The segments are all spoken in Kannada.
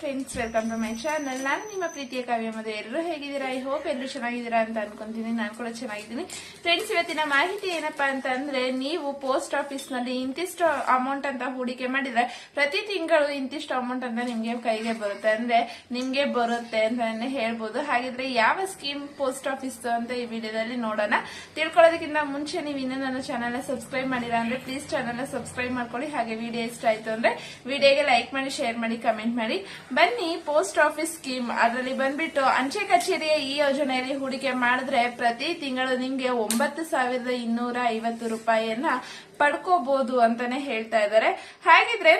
Friends welcome to my channel ನಾನು ನಿಮ್ಮ ಪ್ರೀತಿಯ ಕಾವ್ಯ ಮದುವೆ ಎಲ್ಲರೂ ಹೇಗಿದ್ದೀರಾ? ಐ ಹೋಪ್ ಎಲ್ಲರೂ ಚೆನ್ನಾಗಿದ್ದೀರಾ ಅಂತ ಅನ್ಕೊಂತೀನಿ. ನಾನು ಕೂಡ ಚೆನ್ನಾಗಿದ್ದೀನಿ. ಫ್ರೆಂಡ್ಸ್ ಇವತ್ತಿನ ಮಾಹಿತಿ ಏನಪ್ಪಾ ಅಂತ ಅಂದ್ರೆ ನೀವು ಪೋಸ್ಟ್ ಆಫೀಸ್ನಲ್ಲಿ ಇಂತಿಷ್ಟು ಅಮೌಂಟ್ ಅಂತ ಹೂಡಿಕೆ ಮಾಡಿದ್ರೆ, ಪ್ರತಿ ತಿಂಗಳು ಇಂತಿಷ್ಟು ಅಮೌಂಟ್ ಅಂತ ನಿಮ್ಗೆ ಕೈಗೆ ಬರುತ್ತೆ. ಅಂದ್ರೆ, ನಿಮ್ಗೆ ಬರುತ್ತೆ ಅಂತ ಹೇಳ್ಬೋದು. ಹಾಗಿದ್ರೆ ಯಾವ ಸ್ಕೀಮ್ ಪೋಸ್ಟ್ ಆಫೀಸ್ ಅಂತ ಈ ವಿಡಿಯೋದಲ್ಲಿ ನೋಡೋಣ. ತಿಳ್ಕೊಳ್ಳೋದಕ್ಕಿಂತ ಮುಂಚೆ ನೀವು ಇನ್ನೂ ನನ್ನ ಚಾನಲ್ ಸಬ್ಸ್ಕ್ರೈಬ್ ಮಾಡಿಲ್ಲ ಅಂದ್ರೆ ಪ್ಲೀಸ್ ಚಾನಲ್ ಸಬ್ಸ್ಕ್ರೈಬ್ ಮಾಡ್ಕೊಳ್ಳಿ. ಹಾಗೆ ವಿಡಿಯೋ ಇಷ್ಟ ಆಯ್ತು ಅಂದ್ರೆ, ವಿಡಿಯೋಗೆ ಲೈಕ್ ಮಾಡಿ ಶೇರ್ ಮಾಡಿ ಕಮೆಂಟ್ ಮಾಡಿ. ಬನ್ನಿ ಪೋಸ್ಟ್ ಆಫೀಸ್ ಸ್ಕೀಮ್ ಅದರಲ್ಲಿ ಬಂದ್ಬಿಟ್ಟು ಅಂಚೆ ಕಚೇರಿಯ ಈ ಯೋಜನೆಯಲ್ಲಿ ಹೂಡಿಕೆ ಮಾಡಿದ್ರೆ ಪ್ರತಿ ತಿಂಗಳು ನಿಮ್ಗೆ ಒಂಬತ್ತು ಸಾವಿರದ ಇನ್ನೂರ ಐವತ್ತು ರೂಪಾಯಿಯನ್ನ ಪಡ್ಕೋಬಹುದು ಅಂತಾನೆ ಹೇಳ್ತಾ ಇದ್ದಾರೆ. ಹಾಗಿದ್ರೆ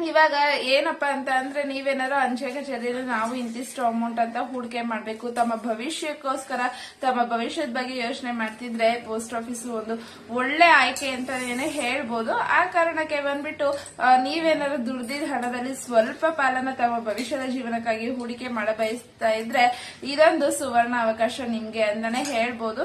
ಇವಾಗ ಏನಪ್ಪ ಅಂತ ಅಂದ್ರೆ ನೀವೇನಾದ್ರು ಅಂಚೆ ಕಚೇರಿಯಲ್ಲಿ ನಾವು ಇಂತಿಷ್ಟು ಅಮೌಂಟ್ ಅಂತ ಹೂಡಿಕೆ ಮಾಡಬೇಕು. ತಮ್ಮ ಭವಿಷ್ಯಕ್ಕೋಸ್ಕರ, ತಮ್ಮ ಭವಿಷ್ಯದ ಬಗ್ಗೆ ಯೋಚನೆ ಮಾಡ್ತಿದ್ರೆ ಪೋಸ್ಟ್ ಆಫೀಸ್ ಒಂದು ಒಳ್ಳೆ ಆಯ್ಕೆ ಅಂತಾನೆ ಹೇಳ್ಬೋದು. ಆ ಕಾರಣಕ್ಕೆ ಬಂದ್ಬಿಟ್ಟು ನೀವೇನಾದ್ರು ದುಡ್ದಿದ ಹಣದಲ್ಲಿ ಸ್ವಲ್ಪ ಪಾಲನ ತಮ್ಮ ಭವಿಷ್ಯದ ಜೀವನಕ್ಕಾಗಿ ಹೂಡಿಕೆ ಮಾಡ ಬಯಸ್ತಾ ಇದ್ರೆ ಇದೊಂದು ಸುವರ್ಣ ಅವಕಾಶ ನಿಮ್ಗೆ ಅಂತಾನೆ ಹೇಳ್ಬೋದು.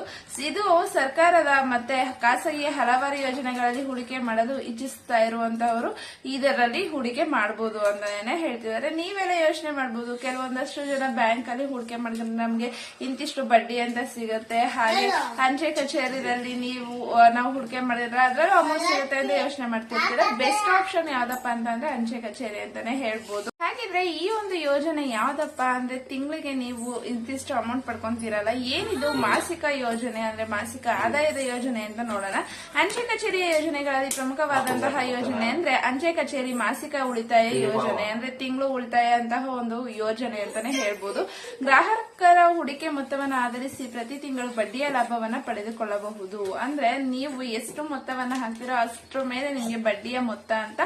ಇದು ಸರ್ಕಾರದ ಮತ್ತೆ ಖಾಸಗಿ ಹಲವಾರು ಯೋಜನೆಗಳಲ್ಲಿ ಹೂಡಿಕೆ ಮಾಡಲು ಇಚ್ಛಿಸ್ತಾ ಇರುವಂತವರು. ಇದರಲ್ಲಿ ಹೂಡಿಕೆ ಮಾಡಬಹುದು ಅಂತಾನೆ ಹೇಳ್ತಿದ್ದಾರೆ. ನೀವೆಲ್ಲ ಯೋಚನೆ ಮಾಡಬಹುದು ಕೆಲವೊಂದಷ್ಟು ಜನ ಬ್ಯಾಂಕ್ ಅಲ್ಲಿ ಹೂಡಿಕೆ ಮಾಡಿದ್ರೆ ನಮ್ಗೆ ಇಂತಿಷ್ಟು ಬಡ್ಡಿ ಅಂತ ಸಿಗುತ್ತೆ. ಹಾಗೆ ಅಂಚೆ ಕಚೇರಿಯಲ್ಲಿ ನೀವು ನಾವು ಹೂಡಿಕೆ ಮಾಡಿದ್ರೆ ಅದ್ರಲ್ಲೂ ಅಮೌಂಟ್ ಸಿಗುತ್ತೆ ಅಂತ ಯೋಚನೆ ಮಾಡ್ತಿರ್ತೀರ? ಬೆಸ್ಟ್ ಆಪ್ಷನ್ ಯಾವ್ದಪ್ಪ ಅಂತಂದ್ರೆ ಅಂಚೆ ಕಚೇರಿ ಅಂತಾನೆ ಹೇಳ್ಬೋದು. ಹಾಗಿದ್ರೆ ಈ ಒಂದು ಯೋಜನೆ ಯಾವ್ದಪ್ಪ ಅಂದ್ರೆ ತಿಂಗಳಿಗೆ ನೀವು ಇಂತಿಷ್ಟು ಅಮೌಂಟ್ ಪಡ್ಕೊಂತೀರಲ್ಲ? ಏನಿದು ಮಾಸಿಕ ಯೋಜನೆ ಅಂದ್ರೆ ಮಾಸಿಕ ಆದಾಯದ ಯೋಜನೆ ಅಂತ ನೋಡೋಣ. ಅಂಚೆ ಕಚೇರಿಯ ಯೋಜನೆಗಳಲ್ಲಿ ಪ್ರಮುಖವಾದಂತಹ ಯೋಜನೆ ಅಂದ್ರೆ ಅಂಚೆ ಕಚೇರಿ ಮಾಸಿಕ ಉಳಿತಾಯ ಯೋಜನೆ ಅಂದ್ರೆ ತಿಂಗಳು ಉಳಿತಾಯ ಅಂತಹ ಒಂದು ಯೋಜನೆ ಅಂತಾನೆ ಹೇಳ್ಬೋದು. ಗ್ರಾಹಕರ ಹೂಡಿಕೆ ಮೊತ್ತವನ್ನು ಆಧರಿಸಿ ಪ್ರತಿ ತಿಂಗಳು ಬಡ್ಡಿಯ ಲಾಭವನ್ನ ಪಡೆದುಕೊಳ್ಳಬಹುದು. ಅಂದ್ರೆ ನೀವು ಎಷ್ಟು ಮೊತ್ತವನ್ನ ಹಾಕ್ತಿರೋ ಅಷ್ಟರ ಮೇಲೆ ನಿಮಗೆ ಬಡ್ಡಿಯ ಮೊತ್ತ ಅಂತ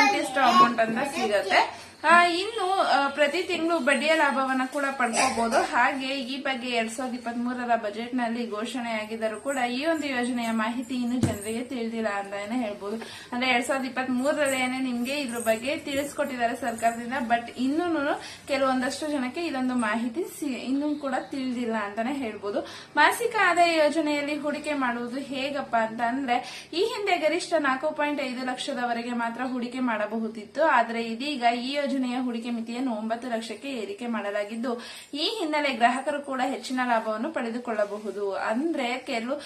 ಇಂತಿಷ್ಟು ಅಮೌಂಟ್ ಅಂತ ಸಿಗತ್ತೆ. ಇನ್ನು ಪ್ರತಿ ತಿಂಗಳು ಬಡ್ಡಿಯ ಲಾಭವನ್ನ ಕೂಡ ಪಡ್ಕೋಬಹುದು ಹಾಗೆ ಈ ಬಗ್ಗೆ ಎರಡ್ ಸಾವಿರದ ಇಪ್ಪತ್ತ್ ಮೂರರ ಬಜೆಟ್ನಲ್ಲಿ ಘೋಷಣೆಯಾಗಿದ್ದರೂ ಕೂಡ ಈ ಒಂದು ಯೋಜನೆಯ ಮಾಹಿತಿ ಇನ್ನು ಜನರಿಗೆ ತಿಳಿದಿಲ್ಲ ಅಂತಾನೆ ಹೇಳ್ಬೋದು. ಅಂದ್ರೆ ಎರಡ್ ಸಾವಿರದ ಇಪ್ಪತ್ತ್ ಮೂರರಲ್ಲೇನೆ ನಿಮ್ಗೆ ಇದ್ರ ಬಗ್ಗೆ ತಿಳಿಸ್ಕೊಟ್ಟಿದ್ದಾರೆ ಸರ್ಕಾರದಿಂದ, ಬಟ್ ಇನ್ನೂ ಕೆಲವೊಂದಷ್ಟು ಜನಕ್ಕೆ ಇದೊಂದು ಮಾಹಿತಿ ಇನ್ನು ಕೂಡ ತಿಳಿದಿಲ್ಲ ಅಂತಾನೆ ಹೇಳ್ಬೋದು. ಮಾಸಿಕ ಆದಾಯ ಯೋಜನೆಯಲ್ಲಿ ಹೂಡಿಕೆ ಮಾಡುವುದು ಹೇಗಪ್ಪ ಅಂತ ಅಂದ್ರೆ ಈ ಹಿಂದೆ ಗರಿಷ್ಠ ನಾಲ್ಕು ಪಾಯಿಂಟ್ ಐದು ಲಕ್ಷದವರೆಗೆ ಮಾತ್ರ ಹೂಡಿಕೆ ಮಾಡಬಹುದಿತ್ತು. ಆದರೆ ಇದೀಗ ಈ ಯೋಜನೆಯ ಹೂಡಿಕೆ ಮಿತಿಯನ್ನು ಒಂಬತ್ತು ಲಕ್ಷಕ್ಕೆ ಏರಿಕೆ ಮಾಡಲಾಗಿದ್ದು, ಈ ಹಿನ್ನೆಲೆ ಗ್ರಾಹಕರು ಕೂಡ ಹೆಚ್ಚಿನ ಲಾಭವನ್ನು ಪಡೆದುಕೊಳ್ಳಬಹುದು. ಅಂದ್ರೆ ಕೆಲವು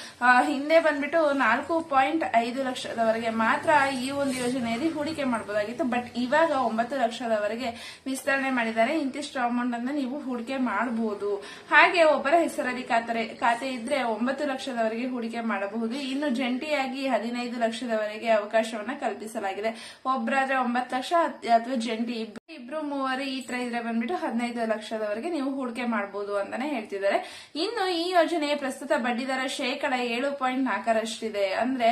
ಹಿಂದೆ ಬಂದ್ಬಿಟ್ಟು ನಾಲ್ಕು ಪಾಯಿಂಟ್ ಐದು ಲಕ್ಷದವರೆಗೆ ಮಾತ್ರ ಈ ಒಂದು ಯೋಜನೆಯಲ್ಲಿ ಹೂಡಿಕೆ ಮಾಡಬಹುದಾಗಿತ್ತು. ಬಟ್ ಇವಾಗ ಒಂಬತ್ತು ಲಕ್ಷದವರೆಗೆ ವಿಸ್ತರಣೆ ಮಾಡಿದ್ದಾರೆ. ಇಂತಿಷ್ಟು ಅಮೌಂಟ್ ಅನ್ನ ನೀವು ಹೂಡಿಕೆ ಮಾಡಬಹುದು. ಹಾಗೆ ಒಬ್ಬರ ಹೆಸರಲ್ಲಿ ಖಾತೆ ಖಾತೆ ಇದ್ರೆ ಒಂಬತ್ತು ಲಕ್ಷದವರೆಗೆ ಹೂಡಿಕೆ ಮಾಡಬಹುದು. ಇನ್ನು ಜಂಟಿಯಾಗಿ ಹದಿನೈದು ಲಕ್ಷದವರೆಗೆ ಅವಕಾಶವನ್ನ ಕಲ್ಪಿಸಲಾಗಿದೆ. ಒಬ್ಬರಾದ್ರೆ ಒಂಬತ್ತು ಲಕ್ಷ, ಅಥವಾ ಜಂಟಿ ಇಬ್ರು ಮೂವರು ಈ ತರ ಇದ್ರೆ ಬಂದ್ಬಿಟ್ಟು ಹದಿನೈದು ಲಕ್ಷದವರೆಗೆ ನೀವು ಹೂಡಿಕೆ ಮಾಡಬಹುದು ಅಂತಾನೆ ಹೇಳ್ತಿದ್ದಾರೆ. ಇನ್ನು ಈ ಯೋಜನೆ ಪ್ರಸ್ತುತ ಬಡ್ಡಿ ದರ ಶೇಕಡ ಏಳು ಪಾಯಿಂಟ್ ನಾಲ್ಕರಷ್ಟಿದೆ. ಅಂದ್ರೆ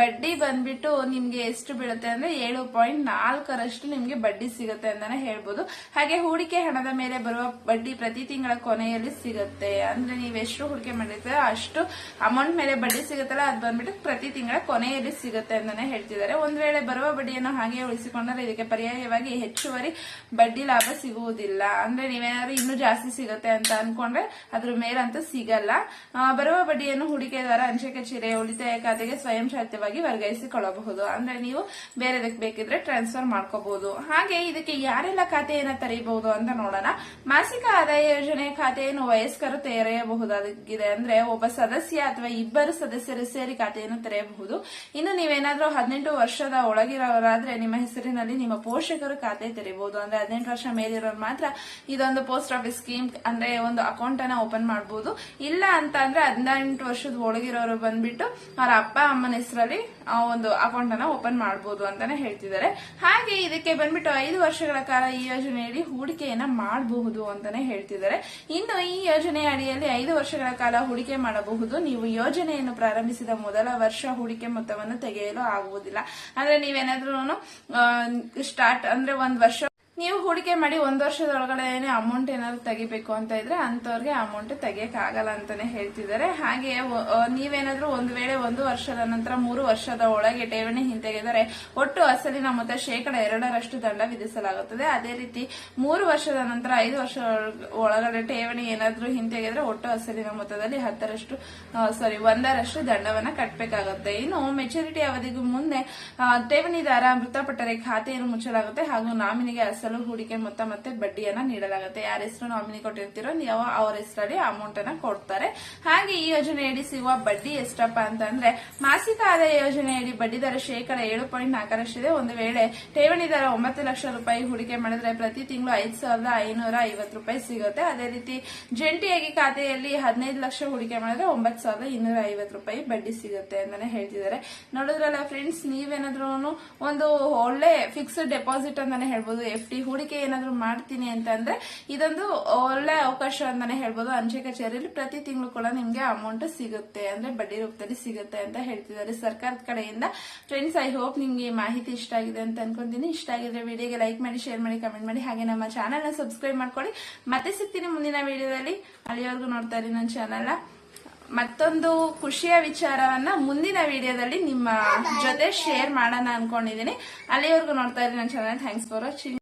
ಬಡ್ಡಿ ಬಂದ್ಬಿಟ್ಟು ನಿಮ್ಗೆ ಎಷ್ಟು ಬೀಳುತ್ತೆ ಅಂದ್ರೆ ಏಳು ಪಾಯಿಂಟ್ ನಾಲ್ಕರಷ್ಟು ನಿಮ್ಗೆ ಬಡ್ಡಿ ಸಿಗುತ್ತೆ ಅಂತಾನೆ ಹೇಳ್ಬೋದು. ಹಾಗೆ ಹೂಡಿಕೆ ಹಣದ ಮೇಲೆ ಬರುವ ಬಡ್ಡಿ ಪ್ರತಿ ತಿಂಗಳ ಕೊನೆಯಲ್ಲಿ ಸಿಗುತ್ತೆ. ಅಂದ್ರೆ ನೀವು ಎಷ್ಟು ಹೂಡಿಕೆ ಮಾಡಿರ್ತೀರ ಅಷ್ಟು ಅಮೌಂಟ್ ಮೇಲೆ ಬಡ್ಡಿ ಸಿಗುತ್ತಲ್ಲ, ಅದು ಬಂದ್ಬಿಟ್ಟು ಪ್ರತಿ ತಿಂಗಳ ಕೊನೆಯಲ್ಲಿ ಸಿಗುತ್ತೆ ಅಂತಾನೆ ಹೇಳ್ತಿದ್ದಾರೆ. ಒಂದ್ ವೇಳೆ ಬರುವ ಬಡ್ಡಿಯನ್ನು ಹಾಗೆ ಉಳಿಸಿಕೊಂಡರೆ ಇದಕ್ಕೆ ಪರ್ಯಾಯವಾಗಿ ಹೆಚ್ಚುವರಿ ಬಡ್ಡಿ ಲಾಭ ಸಿಗುವುದಿಲ್ಲ. ಅಂದ್ರೆ ನೀವೇನಾದ್ರೂ ಇನ್ನೂ ಜಾಸ್ತಿ ಸಿಗುತ್ತೆ ಅಂತ ಅನ್ಕೊಂಡ್ರೆ ಅದ್ರ ಮೇಲಂತೂ ಸಿಗಲ್ಲ. ಬರುವ ಬಡ್ಡಿಯನ್ನು ಹೂಡಿಕೆದಾರ ಅಂಚೆ ಕಚೇರಿ ಉಳಿತಾಯ ಖಾತೆಗೆ ಸ್ವಯಂ ಶಾತ್ಯವಾಗಿ ವರ್ಗಾಯಿಸಿಕೊಳ್ಳಬಹುದು. ಅಂದ್ರೆ ನೀವು ಬೇರೆದಕ್ಕೆ ಬೇಕಿದ್ರೆ ಟ್ರಾನ್ಸ್ಫರ್ ಮಾಡ್ಕೋಬಹುದು. ಹಾಗೆ ಇದಕ್ಕೆ ಯಾರೆಲ್ಲ ಖಾತೆಯನ್ನ ತೆರೆಯಬಹುದು ಅಂತ ನೋಡೋಣ. ಮಾಸಿಕ ಆದಾಯ ಯೋಜನೆ ಖಾತೆಯನ್ನು ವಯಸ್ಕರು ತೆರೆಯಬಹುದಾಗಿದೆ. ಅಂದ್ರೆ ಒಬ್ಬ ಸದಸ್ಯ ಅಥವಾ ಇಬ್ಬರು ಸದಸ್ಯರು ಸೇರಿ ಖಾತೆಯನ್ನು ತೆರೆಯಬಹುದು. ಇನ್ನು ನೀವೇನಾದ್ರೂ ಹದಿನೆಂಟು ವರ್ಷದ ಒಳಗಿರೋರಾದ್ರೆ ನಿಮ್ಮ ಹೆಸರಿನಲ್ಲಿ ನಿಮ್ಮ ಪೋಷಕರು ಖಾತೆ ತೆರೆಯಬಹುದು. ಅಂದ್ರೆ ಹದಿನೆಂಟು ವರ್ಷ ಮೇಲಿರೋರು ಮಾತ್ರ ಇದೊಂದು ಪೋಸ್ಟ್ ಆಫೀಸ್ ಸ್ಕೀಮ್ ಅಂದ್ರೆ ಒಂದು ಅಕೌಂಟ್ ಅನ್ನ ಓಪನ್ ಮಾಡಬಹುದು ಇಲ್ಲ ಅಂತ ಅಂದ್ರೆ ಹದಿನೆಂಟು ವರ್ಷದ ಒಳಗಿರೋರು ಬಂದ್ಬಿಟ್ಟು ಅವರ ಅಪ್ಪ ಅಮ್ಮನ ಹೆಸರಲ್ಲಿ ಒಂದು ಅಕೌಂಟ್ ಅನ್ನ ಓಪನ್ ಮಾಡಬಹುದು ಅಂತಾನೆ ಹೇಳ್ತಿದ್ದಾರೆ. ಹಾಗೆ ಇದಕ್ಕೆ ಬಂದ್ಬಿಟ್ಟು ಐದು ವರ್ಷಗಳ ಕಾಲ ಈ ಯೋಜನೆಯಲ್ಲಿ ಹೂಡಿಕೆಯನ್ನ ಮಾಡಬಹುದು ಅಂತಾನೆ ಹೇಳ್ತಿದ್ದಾರೆ. ಇನ್ನು ಈ ಯೋಜನೆಯ ಅಡಿಯಲ್ಲಿ ಐದು ವರ್ಷಗಳ ಕಾಲ ಹೂಡಿಕೆ ಮಾಡಬಹುದು. ನೀವು ಯೋಜನೆಯನ್ನು ಪ್ರಾರಂಭಿಸಿದ ಮೊದಲ ವರ್ಷ ಹೂಡಿಕೆ ಮೊತ್ತವನ್ನು ತೆಗೆಯಲು ಆಗುವುದಿಲ್ಲ. ಅಂದ್ರೆ ನೀವೇನಾದ್ರೂ ಸ್ಟಾರ್ಟ್ ಅಂದ್ರೆ ಒಂದ್ ವರ್ಷ ನೀವು ಹೂಡಿಕೆ ಮಾಡಿ ಒಂದ್ ವರ್ಷದ ಒಳಗಡೆ ಅಮೌಂಟ್ ಏನಾದ್ರು ತೆಗಿಬೇಕು ಅಂತ ಇದ್ರೆ ಅಂತವ್ರಿಗೆ ಅಮೌಂಟ್ ತೆಗಿಯಕ್ ಆಗಲ್ಲ ಅಂತಾನೆ ಹೇಳ್ತಿದ್ದಾರೆ. ಹಾಗೆ ನೀವೇನಾದ್ರು ಒಂದು ವೇಳೆ ಒಂದು ವರ್ಷದ ನಂತರ ಮೂರು ವರ್ಷದ ಒಳಗೆ ಠೇವಣಿ ಹಿಂತೆಗೆದರೆ ಒಟ್ಟು ಅಸಲಿನ ಮೊತ್ತ ಶೇಕಡ ಎರಡರಷ್ಟು ದಂಡ ವಿಧಿಸಲಾಗುತ್ತದೆ. ಅದೇ ರೀತಿ ಮೂರು ವರ್ಷದ ನಂತರ ಐದು ವರ್ಷ ಒಳಗಡೆ ಠೇವಣಿ ಏನಾದ್ರೂ ಹಿಂತೆಗೆದ್ರೆ ಒಟ್ಟು ಅಸಲಿನ ಮೊತ್ತದಲ್ಲಿ ಹತ್ತರಷ್ಟು ಸಾರಿ ಒಂದರಷ್ಟು ದಂಡವನ್ನ ಕಟ್ಟಬೇಕಾಗುತ್ತೆ ಇನ್ನು ಮೆಚುರಿಟಿ ಅವಧಿಗೂ ಮುಂದೆ ಠೇವಣಿದಾರ ಮೃತಪಟ್ಟರೆ ಖಾತೆಯನ್ನು ಮುಚ್ಚಲಾಗುತ್ತೆ ಹಾಗೂ ನಾಮಿನಿಗೆ ಸಲ ಹೂಡಿಕೆ ಮೊತ್ತ ಮತ್ತೆ ಬಡ್ಡಿಯನ್ನ ನೀಡಲಾಗುತ್ತೆ. ಯಾರ ಹೆಸರು ನಾಮಿನಿ ಕೊಟ್ಟಿರ್ತೀರೋ ನೀವು ಅವರ ಹೆಸರಲ್ಲಿ ಅಮೌಂಟ್ ಅನ್ನ ಕೊಡ್ತಾರೆ. ಹಾಗೆ ಈ ಯೋಜನೆಯಡಿ ಸಿಗುವ ಬಡ್ಡಿ ಎಷ್ಟಪ್ಪ ಅಂತಂದ್ರೆ, ಮಾಸಿಕ ಆದಾಯ ಯೋಜನೆಯಡಿ ಬಡ್ಡಿ ದರ ಶೇಕಡ ಏಳು ಪಾಯಿಂಟ್ ನಾಲ್ಕರಷ್ಟಿದೆ ಒಂದು ವೇಳೆ ಠೇವಣಿ ದರ ಒಂಬತ್ತು ಲಕ್ಷ ರೂಪಾಯಿ ಹೂಡಿಕೆ ಮಾಡಿದ್ರೆ ಪ್ರತಿ ತಿಂಗಳು ಐದು ಸಾವಿರದ ಐನೂರ ಐವತ್ತು ರೂಪಾಯಿ ಸಿಗುತ್ತೆ. ಅದೇ ರೀತಿ ಜಂಟಿಯಾಗಿ ಖಾತೆಯಲ್ಲಿ ಹದಿನೈದು ಲಕ್ಷ ಹೂಡಿಕೆ ಮಾಡಿದ್ರೆ ಒಂಬತ್ತು ಸಾವಿರದ ಇನ್ನೂರ ಐವತ್ತು ರೂಪಾಯಿ ಬಡ್ಡಿ ಸಿಗುತ್ತೆ ಅಂತಾನೆ ಹೇಳ್ತಿದ್ದಾರೆ. ನೋಡಿದ್ರಲ್ಲ ಫ್ರೆಂಡ್ಸ್ ನೀವೇನಾದ್ರೂ ಒಂದು ಒಳ್ಳೆ ಫಿಕ್ಸ್ಡ್ ಡೆಪಾಸಿಟ್ ಅಂತಾನೆ ಹೇಳ್ಬೋದು. ಎಫ್ ಡಿ ಹೂಡಿಕೆ ಏನಾದರೂ ಮಾಡ್ತೀನಿ ಅಂತಂದ್ರೆ ಇದೊಂದು ಒಳ್ಳೆ ಅವಕಾಶ ಅಂತಾನೆ ಹೇಳ್ಬೋದು. ಅಂಚೆ ಕಚೇರಿಯಲ್ಲಿ ಪ್ರತಿ ತಿಂಗಳು ಕೂಡ ನಿಮ್ಗೆ ಅಮೌಂಟ್ ಸಿಗುತ್ತೆ. ಅಂದ್ರೆ ಬಡ್ಡಿ ರೂಪದಲ್ಲಿ ಸಿಗುತ್ತೆ ಅಂತ ಹೇಳ್ತಿದ್ದಾರೆ ಸರ್ಕಾರದ ಕಡೆಯಿಂದ. ಫ್ರೆಂಡ್ಸ್ ಐ ಹೋಪ್ ನಿಮ್ಗೆ ಮಾಹಿತಿ ಇಷ್ಟ ಆಗಿದೆ ಅಂತ ಅನ್ಕೊಂತೀನಿ. ಇಷ್ಟ ಆಗಿದ್ರೆ ವಿಡಿಯೋಗೆ ಲೈಕ್ ಮಾಡಿ ಶೇರ್ ಮಾಡಿ ಕಮೆಂಟ್ ಮಾಡಿ. ಹಾಗೆ ನಮ್ಮ ಚಾನೆಲ್ನ ಸಬ್ಸ್ಕ್ರೈಬ್ ಮಾಡ್ಕೊಳ್ಳಿ. ಮತ್ತೆ ಸಿಗ್ತೀನಿ ಮುಂದಿನ ವಿಡಿಯೋದಲ್ಲಿ. ಅಲ್ಲಿವರೆಗೂ ನೋಡ್ತಾ ಇರಿ ನನ್ನ ಚಾನೆಲ್ ಮತ್ತೊಂದು ಖುಷಿಯ ವಿಚಾರವನ್ನ ಮುಂದಿನ ವಿಡಿಯೋದಲ್ಲಿ ನಿಮ್ಮ ಜೊತೆ ಶೇರ್ ಮಾಡೋಣ ಅನ್ಕೊಂಡಿದ್ದೀನಿ. ಅಲ್ಲಿವರೆಗೂ ನೋಡ್ತಾ ಇರಿ ನನ್ನ ಚಾನಲ್ ಥ್ಯಾಂಕ್ಸ್ ಫಾರ್ ವಾಚಿಂಗ್